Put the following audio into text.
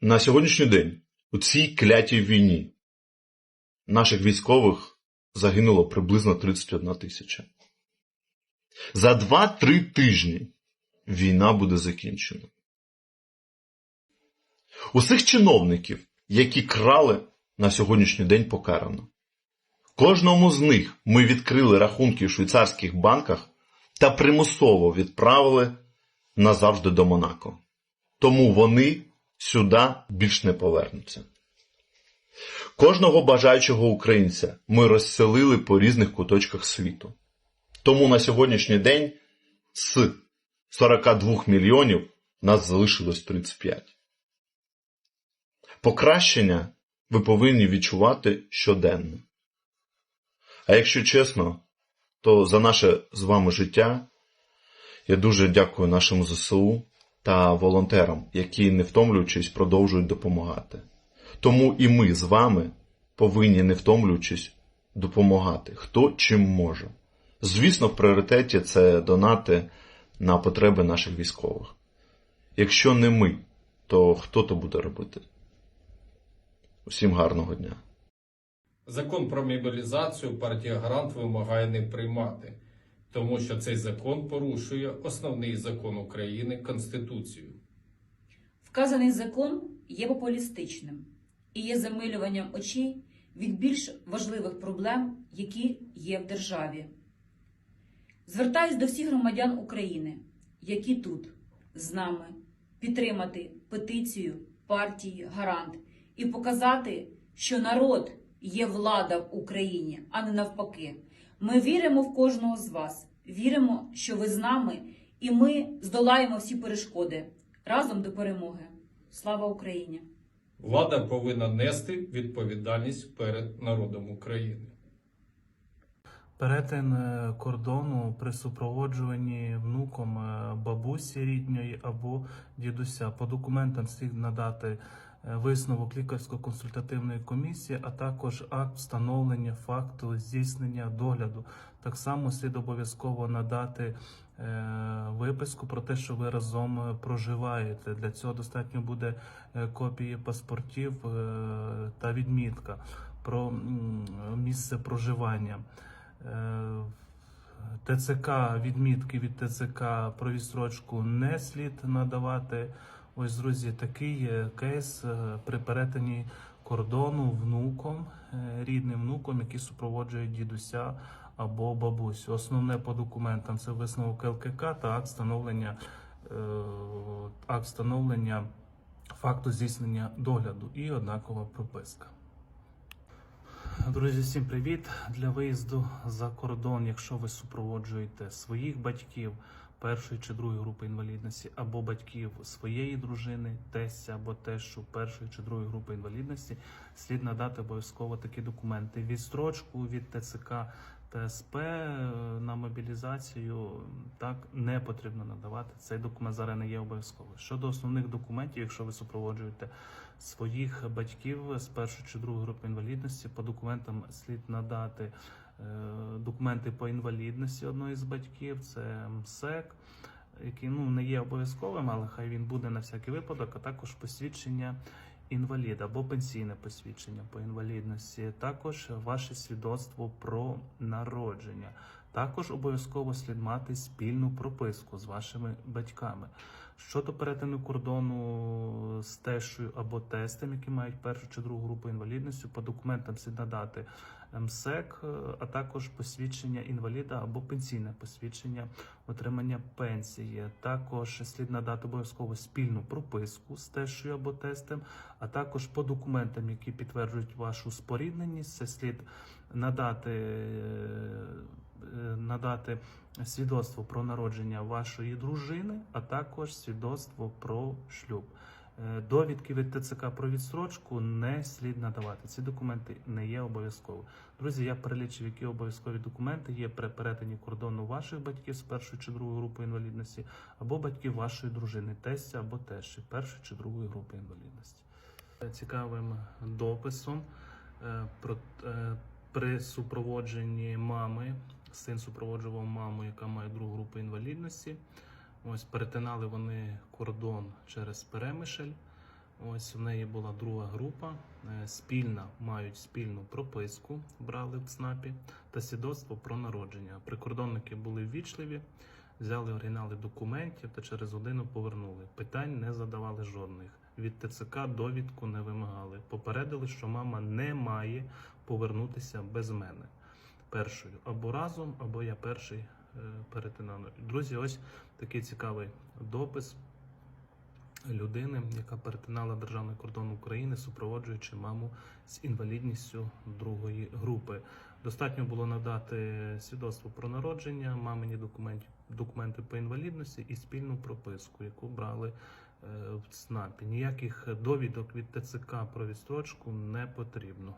На сьогоднішній день у цій клятій війні наших військових загинуло приблизно 31 тисяча. За 2-3 тижні війна буде закінчена. Усіх чиновників, які крали на сьогоднішній день покарано. Кожному з них ми відкрили рахунки в швейцарських банках та примусово відправили назавжди до Монако. Тому вони сюди більш не повернуться. Кожного бажаючого українця ми розселили по різних куточках світу. Тому на сьогоднішній день з 42 мільйонів нас залишилось 35. Покращення ви повинні відчувати щоденно. А якщо чесно, то за наше з вами життя я дуже дякую нашому ЗСУ та волонтерам, які, не втомлюючись, продовжують допомагати. Тому і ми з вами повинні, не втомлюючись, допомагати, хто чим може. Звісно, в пріоритеті це донати на потреби наших військових. Якщо не ми, то хто то буде робити? Усім гарного дня. Закон про мобілізацію партія Гарант вимагає не приймати, тому що цей закон порушує основний закон України Конституцію. Вказаний закон є популістичним і є замилюванням очей від більш важливих проблем, які є в державі. Звертаюсь до всіх громадян України, які тут з нами, підтримати петицію партії Гарант і показати, що народ є влада в Україні, а не навпаки. Ми віримо в кожного з вас, віримо, що ви з нами, і ми здолаємо всі перешкоди разом до перемоги. Слава Україні! Влада повинна нести відповідальність перед народом України. Перетин е, кордону при супроводжуванні внуком е, бабусі рідної або дідуся. По документам слід надати висновок лікарсько-консультативної комісії, а також акт встановлення факту здійснення догляду. Так само слід обов'язково надати е, виписку про те, що ви разом е, проживаєте. Для цього достатньо буде е, копії паспортів е, та відмітка про місце проживання. Е, ТЦК, відмітки від ТЦК про відстрочку не слід надавати. Ось, друзі, такий кейс е, при перетині кордону внуком, е, рідним внуком, який супроводжує дідуся або бабусю. Основне по документам це висновок ЛКК та акт встановлення, е, акт встановлення факту здійснення догляду і однакова прописка. Друзі, всім привіт! Для виїзду за кордон, якщо ви супроводжуєте своїх батьків першої чи другої групи інвалідності, або батьків своєї дружини, тестя або тещу першої чи другої групи інвалідності, слід надати обов'язково такі документи. Відстрочку від ТЦК та СП е, на мобілізацію так не потрібно надавати. Цей документ зараз не є обов'язковим. Щодо основних документів, якщо ви супроводжуєте своїх батьків з першої чи другої групи інвалідності, по документам слід надати документи по інвалідності одного із батьків, це МСЕК, який ну не є обов'язковим, але хай він буде на всякий випадок, а також посвідчення інваліда або пенсійне посвідчення по інвалідності, також ваше свідоцтво про народження. Також обов'язково слід мати спільну прописку з вашими батьками. Щодо перетину кордону з тещою або тестем, які мають першу чи другу групу інвалідності, по документам слід надати МСЕК, е, а також посвідчення інваліда або пенсійне посвідчення отримання пенсії. Також слід надати обов'язково спільну прописку з тещою або тестем, а також по документам, які підтверджують вашу спорідненість, це слід надати. Надати свідоцтво про народження вашої дружини, а також свідоцтво про шлюб. Е, Довідки від ТЦК про відстрочку не слід надавати. Ці документи не є обов'язкові. Друзі, я перелічив, які обов'язкові документи є при перетині кордону ваших батьків з першої чи другої групи інвалідності, або батьків вашої дружини, тестя або тещі першої чи другої групи інвалідності. Цікавим дописом е, про е, при супроводженні мами. Син супроводжував маму, яка має другу групу інвалідності. Ось перетинали вони кордон через Перемишль. Ось в неї була друга група. е, Спільна мають спільну прописку, брали в ЦНАПі та свідоцтво про народження. Прикордонники були ввічливі, взяли оригінали документів та через годину повернули. Питань не задавали жодних. Від ТЦК довідку не вимагали. Попередили, що мама не має повернутися без мене. Першою або разом, або я перший е, перетинаю. Друзі, ось такий цікавий допис людини, яка перетинала державний кордон України, супроводжуючи маму з інвалідністю другої групи. Достатньо було надати свідоцтво про народження, мамині документи, документи по інвалідності і спільну прописку, яку брали е, в ЦНАПі. Ніяких довідок від ТЦК про відстрочку не потрібно.